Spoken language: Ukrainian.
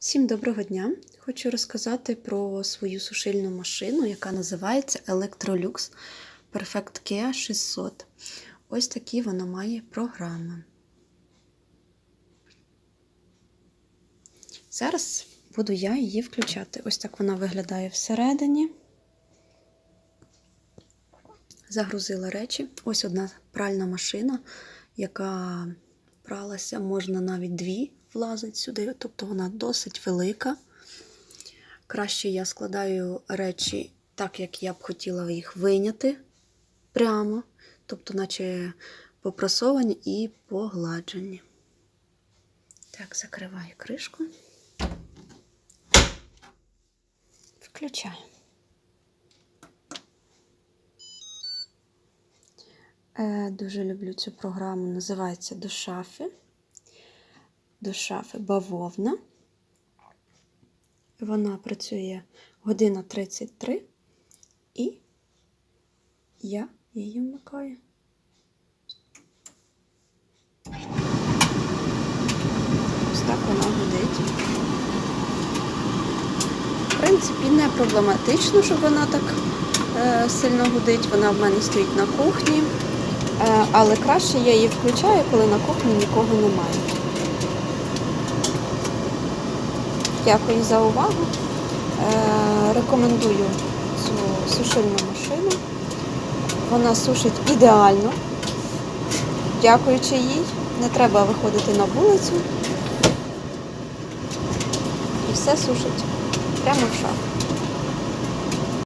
Всім доброго дня! Хочу розказати про свою сушильну машину, яка називається Electrolux Perfect Kea 600. Ось такі вона має програми. Зараз буду я її включати. Ось так вона виглядає всередині. Загрузила речі. Ось одна пральна машина, яка пралася, можна навіть дві влазить сюди, тобто вона досить велика. Краще я складаю речі так, як я б хотіла їх виняти прямо, тобто, наче попрасовані і погладжені. Так, закриваю кришку. Включаю. Е, Дуже люблю цю програму, називається До шафи. До шафи бавовна. Вона працює година 33 і я її вмикаю. Ось так вона гудить. В принципі, не проблематично, щоб вона так е, сильно гудить. Вона в мене стоїть на кухні. Е, але краще я її включаю, коли на кухні нікого немає. Дякую за увагу. Е, рекомендую цю сушильну машину. Вона сушить ідеально. Дякуючи їй, не треба виходити на вулицю. І все сушить прямо в шафі.